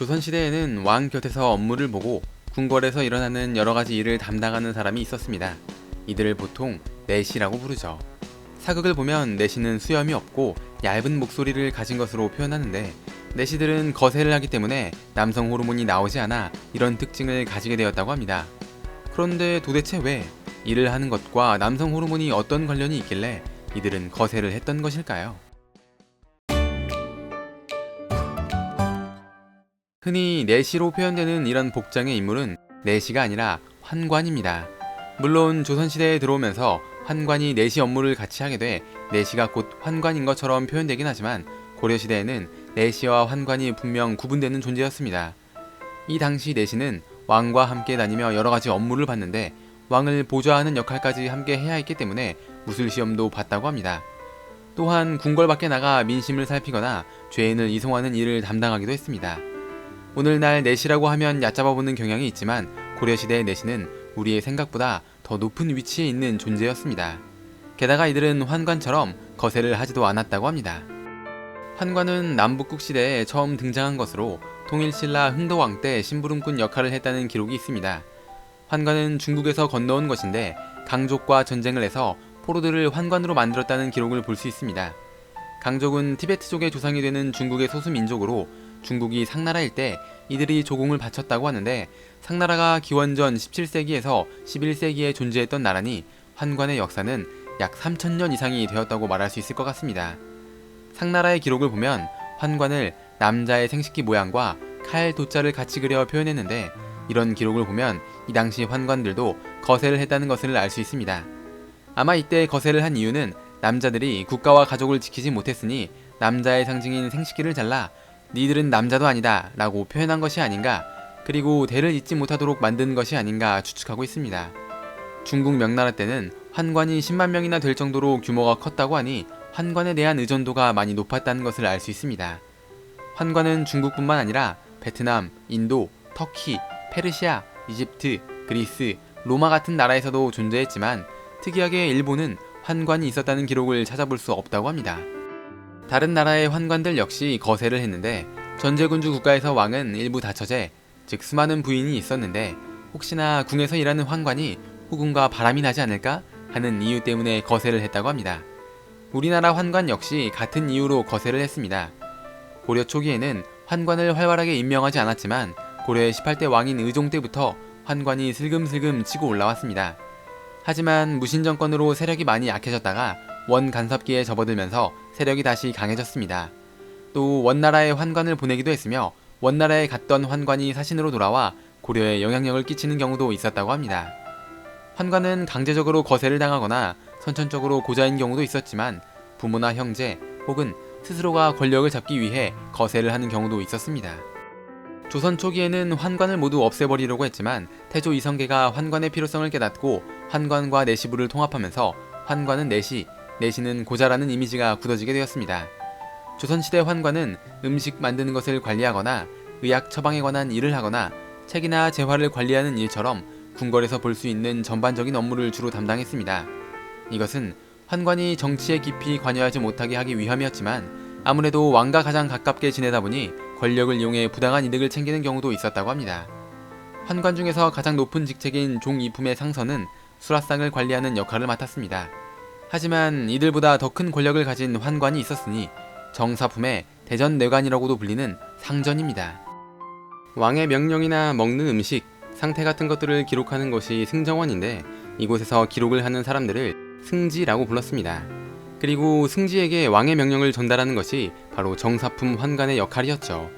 조선시대에는 왕 곁에서 업무를 보고 궁궐에서 일어나는 여러 가지 일을 담당하는 사람이 있었습니다. 이들을 보통 내시라고 부르죠. 사극을 보면 내시는 수염이 없고 얇은 목소리를 가진 것으로 표현하는데 내시들은 거세를 하기 때문에 남성 호르몬이 나오지 않아 이런 특징을 가지게 되었다고 합니다. 그런데 도대체 왜 일을 하는 것과 남성 호르몬이 어떤 관련이 있길래 이들은 거세를 했던 것일까요? 흔히 내시로 표현되는 이런 복장의 인물은 내시가 아니라 환관입니다. 물론 조선시대에 들어오면서 환관이 내시 업무를 같이 하게 돼 내시가 곧 환관인 것처럼 표현되긴 하지만 고려시대에는 내시와 환관이 분명 구분되는 존재였습니다. 이 당시 내시는 왕과 함께 다니며 여러 가지 업무를 받는데 왕을 보좌하는 역할까지 함께 해야 했기 때문에 무술 시험도 봤다고 합니다. 또한 궁궐 밖에 나가 민심을 살피거나 죄인을 이송하는 일을 담당하기도 했습니다. 오늘날 내시라고 하면 얕잡아 보는 경향이 있지만 고려시대의 내시는 우리의 생각보다 더 높은 위치에 있는 존재였습니다. 게다가 이들은 환관처럼 거세를 하지도 않았다고 합니다. 환관은 남북국 시대에 처음 등장한 것으로 통일신라 흥도왕 때 심부름꾼 역할을 했다는 기록이 있습니다. 환관은 중국에서 건너온 것인데 강족과 전쟁을 해서 포로들을 환관으로 만들었다는 기록을 볼 수 있습니다. 강족은 티베트족의 조상이 되는 중국의 소수 민족으로 중국이 상나라일 때 이들이 조공을 바쳤다고 하는데 상나라가 기원전 17세기에서 11세기에 존재했던 나라니 환관의 역사는 약 3천년 이상이 되었다고 말할 수 있을 것 같습니다. 상나라의 기록을 보면 환관을 남자의 생식기 모양과 칼 도자를 같이 그려 표현했는데 이런 기록을 보면 이 당시 환관들도 거세를 했다는 것을 알 수 있습니다. 아마 이때 거세를 한 이유는 남자들이 국가와 가족을 지키지 못했으니 남자의 상징인 생식기를 잘라 니들은 남자도 아니다 라고 표현한 것이 아닌가 그리고 대를 잇지 못하도록 만든 것이 아닌가 추측하고 있습니다. 중국 명나라 때는 환관이 10만 명이나 될 정도로 규모가 컸다고 하니 환관에 대한 의존도가 많이 높았다는 것을 알 수 있습니다. 환관은 중국뿐만 아니라 베트남, 인도, 터키, 페르시아, 이집트, 그리스, 로마 같은 나라에서도 존재했지만 특이하게 일본은 환관이 있었다는 기록을 찾아볼 수 없다고 합니다. 다른 나라의 환관들 역시 거세를 했는데 전제군주 국가에서 왕은 일부 다처제, 즉 수많은 부인이 있었는데 혹시나 궁에서 일하는 환관이 후궁과 바람이 나지 않을까 하는 이유 때문에 거세를 했다고 합니다. 우리나라 환관 역시 같은 이유로 거세를 했습니다. 고려 초기에는 환관을 활발하게 임명하지 않았지만 고려의 18대 왕인 의종 때부터 환관이 슬금슬금 치고 올라왔습니다. 하지만 무신 정권으로 세력이 많이 약해졌다가 원 간섭기에 접어들면서 세력이 다시 강해졌습니다. 또 원나라에 환관을 보내기도 했으며 원나라에 갔던 환관이 사신으로 돌아와 고려에 영향력을 끼치는 경우도 있었다고 합니다. 환관은 강제적으로 거세를 당하거나 선천적으로 고자인 경우도 있었지만 부모나 형제 혹은 스스로가 권력을 잡기 위해 거세를 하는 경우도 있었습니다. 조선 초기에는 환관을 모두 없애버리려고 했지만 태조 이성계가 환관의 필요성을 깨닫고 환관과 내시부를 통합하면서 환관은 내시, 내시는 고자라는 이미지가 굳어지게 되었습니다. 조선시대 환관은 음식 만드는 것을 관리하거나 의학 처방에 관한 일을 하거나 책이나 재화를 관리하는 일처럼 궁궐에서 볼 수 있는 전반적인 업무를 주로 담당했습니다. 이것은 환관이 정치에 깊이 관여하지 못하게 하기 위함이었지만 아무래도 왕과 가장 가깝게 지내다 보니 권력을 이용해 부당한 이득을 챙기는 경우도 있었다고 합니다. 환관 중에서 가장 높은 직책인 종이품의 상선은 수라상을 관리하는 역할을 맡았습니다. 하지만 이들보다 더 큰 권력을 가진 환관이 있었으니 정사품의 대전 내관이라고도 불리는 상전입니다. 왕의 명령이나 먹는 음식, 상태 같은 것들을 기록하는 것이 승정원인데 이곳에서 기록을 하는 사람들을 승지라고 불렀습니다. 그리고 승지에게 왕의 명령을 전달하는 것이 바로 정사품 환관의 역할이었죠.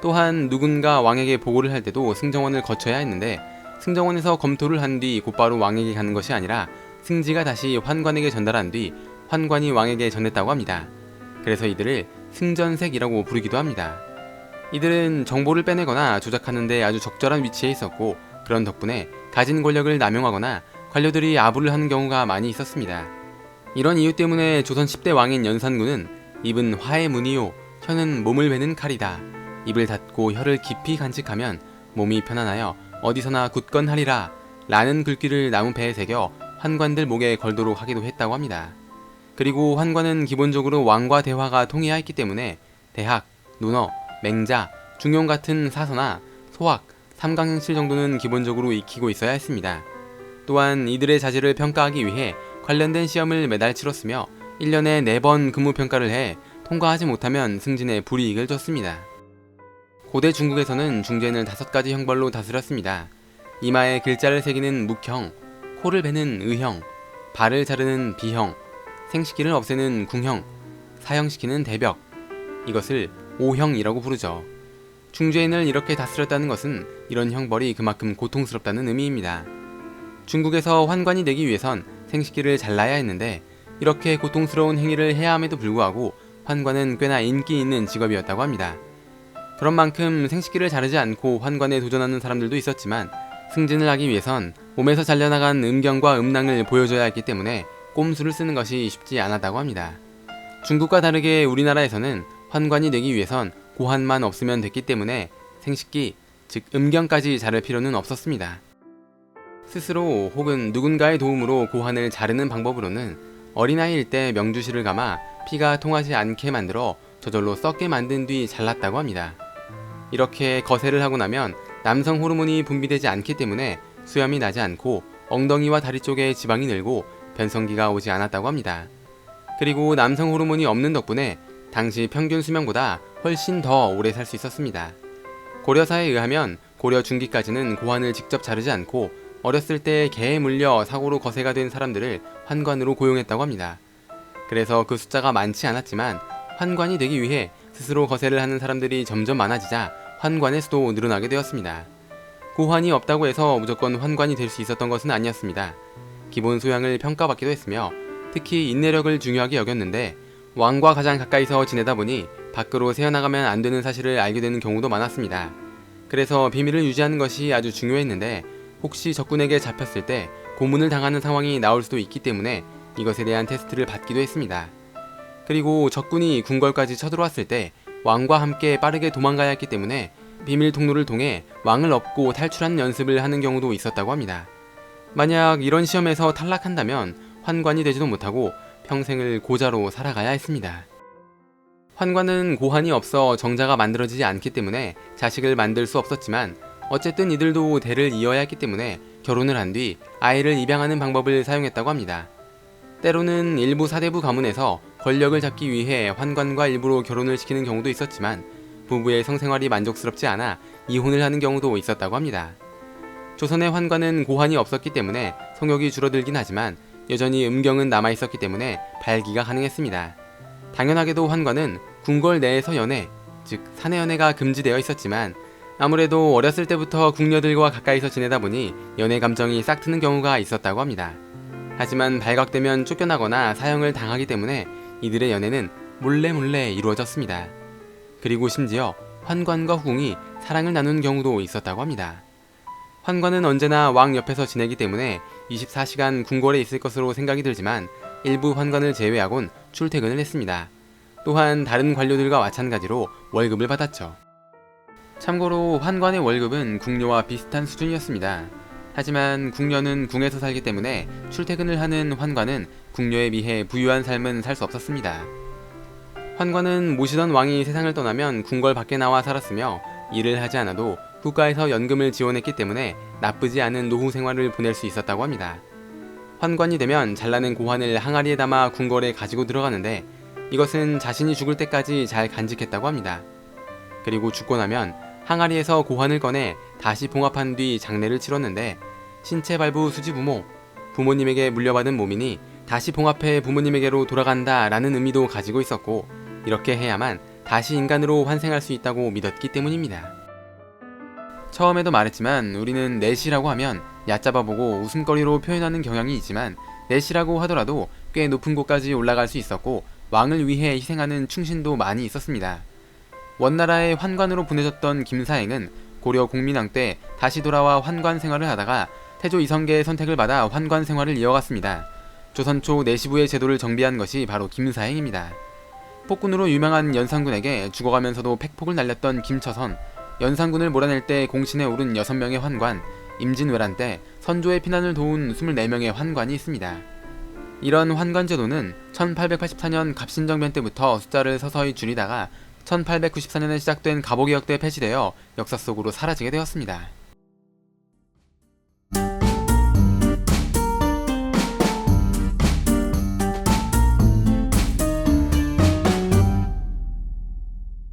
또한 누군가 왕에게 보고를 할 때도 승정원을 거쳐야 했는데 승정원에서 검토를 한 뒤 곧바로 왕에게 가는 것이 아니라 승지가 다시 환관에게 전달한 뒤 환관이 왕에게 전했다고 합니다. 그래서 이들을 승전색이라고 부르기도 합니다. 이들은 정보를 빼내거나 조작하는데 아주 적절한 위치에 있었고 그런 덕분에 가진 권력을 남용하거나 관료들이 아부를 하는 경우가 많이 있었습니다. 이런 이유 때문에 조선 10대 왕인 연산군은 입은 화의 문이요 혀는 몸을 베는 칼이다. 입을 닫고 혀를 깊이 간직하면 몸이 편안하여 어디서나 굳건하리라 라는 글귀를 나무 배에 새겨 환관들 목에 걸도록 하기도 했다고 합니다. 그리고 환관은 기본적으로 왕과 대화가 통해야 했기 때문에 대학, 논어, 맹자, 중용 같은 사서나 소학, 삼강행실 정도는 기본적으로 익히고 있어야 했습니다. 또한 이들의 자질을 평가하기 위해 관련된 시험을 매달 치렀으며 1년에 4번 근무평가를 해 통과하지 못하면 승진에 불이익을 줬습니다. 고대 중국에서는 중재는 다섯 가지 형벌로 다스렸습니다. 이마에 글자를 새기는 묵형, 코를 베는 의형, 발을 자르는 비형, 생식기를 없애는 궁형, 사형시키는 대벽. 이것을 오형이라고 부르죠. 중죄인을 이렇게 다스렸다는 것은 이런 형벌이 그만큼 고통스럽다는 의미입니다. 중국에서 환관이 되기 위해선 생식기를 잘라야 했는데 이렇게 고통스러운 행위를 해야 함에도 불구하고 환관은 꽤나 인기 있는 직업이었다고 합니다. 그런 만큼 생식기를 자르지 않고 환관에 도전하는 사람들도 있었지만 승진을 하기 위해선 몸에서 잘려나간 음경과 음낭을 보여줘야 했기 때문에 꼼수를 쓰는 것이 쉽지 않았다고 합니다. 중국과 다르게 우리나라에서는 환관이 되기 위해선 고환만 없으면 됐기 때문에 생식기, 즉 음경까지 자를 필요는 없었습니다. 스스로 혹은 누군가의 도움으로 고환을 자르는 방법으로는 어린아이일 때 명주실을 감아 피가 통하지 않게 만들어 저절로 썩게 만든 뒤 잘랐다고 합니다. 이렇게 거세를 하고 나면 남성 호르몬이 분비되지 않기 때문에 수염이 나지 않고 엉덩이와 다리 쪽에 지방이 늘고 변성기가 오지 않았다고 합니다. 그리고 남성 호르몬이 없는 덕분에 당시 평균 수명보다 훨씬 더 오래 살 수 있었습니다. 고려사에 의하면 고려 중기까지는 고환을 직접 자르지 않고 어렸을 때 개에 물려 사고로 거세가 된 사람들을 환관으로 고용했다고 합니다. 그래서 그 숫자가 많지 않았지만 환관이 되기 위해 스스로 거세를 하는 사람들이 점점 많아지자 환관의 수도 늘어나게 되었습니다. 고환이 없다고 해서 무조건 환관이 될 수 있었던 것은 아니었습니다. 기본 소양을 평가받기도 했으며 특히 인내력을 중요하게 여겼는데 왕과 가장 가까이서 지내다 보니 밖으로 새어나가면 안 되는 사실을 알게 되는 경우도 많았습니다. 그래서 비밀을 유지하는 것이 아주 중요했는데 혹시 적군에게 잡혔을 때 고문을 당하는 상황이 나올 수도 있기 때문에 이것에 대한 테스트를 받기도 했습니다. 그리고 적군이 궁궐까지 쳐들어왔을 때 왕과 함께 빠르게 도망가야 했기 때문에 비밀 통로를 통해 왕을 업고 탈출하는 연습을 하는 경우도 있었다고 합니다. 만약 이런 시험에서 탈락한다면 환관이 되지도 못하고 평생을 고자로 살아가야 했습니다. 환관은 고환이 없어 정자가 만들어지지 않기 때문에 자식을 만들 수 없었지만 어쨌든 이들도 대를 이어야 했기 때문에 결혼을 한 뒤 아이를 입양하는 방법을 사용했다고 합니다. 때로는 일부 사대부 가문에서 권력을 잡기 위해 환관과 일부러 결혼을 시키는 경우도 있었지만 부부의 성생활이 만족스럽지 않아 이혼을 하는 경우도 있었다고 합니다. 조선의 환관은 고환이 없었기 때문에 성욕이 줄어들긴 하지만 여전히 음경은 남아 있었기 때문에 발기가 가능했습니다. 당연하게도 환관은 궁궐 내에서 연애, 즉 사내 연애가 금지되어 있었지만 아무래도 어렸을 때부터 궁녀들과 가까이서 지내다 보니 연애 감정이 싹 트는 경우가 있었다고 합니다. 하지만 발각되면 쫓겨나거나 사형을 당하기 때문에 이들의 연애는 몰래 몰래 이루어졌습니다. 그리고 심지어 환관과 후궁이 사랑을 나눈 경우도 있었다고 합니다. 환관은 언제나 왕 옆에서 지내기 때문에 24시간 궁궐에 있을 것으로 생각이 들지만 일부 환관을 제외하곤 출퇴근을 했습니다. 또한 다른 관료들과 마찬가지로 월급을 받았죠. 참고로 환관의 월급은 궁녀와 비슷한 수준이었습니다. 하지만 궁녀는 궁에서 살기 때문에 출퇴근을 하는 환관은 궁녀에 비해 부유한 삶은 살 수 없었습니다. 환관은 모시던 왕이 세상을 떠나면 궁궐 밖에 나와 살았으며 일을 하지 않아도 국가에서 연금을 지원했기 때문에 나쁘지 않은 노후 생활을 보낼 수 있었다고 합니다. 환관이 되면 잘라낸 고환을 항아리에 담아 궁궐에 가지고 들어가는데 이것은 자신이 죽을 때까지 잘 간직했다고 합니다. 그리고 죽고 나면 항아리에서 고환을 꺼내 다시 봉합한 뒤 장례를 치렀는데 신체 발부 수지 부모, 부모님에게 물려받은 몸이니 다시 봉합해 부모님에게로 돌아간다 라는 의미도 가지고 있었고 이렇게 해야만 다시 인간으로 환생할 수 있다고 믿었기 때문입니다. 처음에도 말했지만 우리는 넷이라고 하면 얕잡아보고 웃음거리로 표현하는 경향이 있지만 넷이라고 하더라도 꽤 높은 곳까지 올라갈 수 있었고 왕을 위해 희생하는 충신도 많이 있었습니다. 원나라의 환관으로 보내졌던 김사행은 고려 공민왕 때 다시 돌아와 환관 생활을 하다가 태조 이성계의 선택을 받아 환관 생활을 이어갔습니다. 조선 초 내시부의 제도를 정비한 것이 바로 김사행입니다. 폭군으로 유명한 연산군에게 죽어가면서도 팩폭을 날렸던 김처선, 연산군을 몰아낼 때 공신에 오른 6명의 환관, 임진왜란 때 선조의 피난을 도운 24명의 환관이 있습니다. 이런 환관 제도는 1884년 갑신정변 때부터 숫자를 서서히 줄이다가 1894년에 시작된 갑오개혁 때 폐지되어 역사 속으로 사라지게 되었습니다.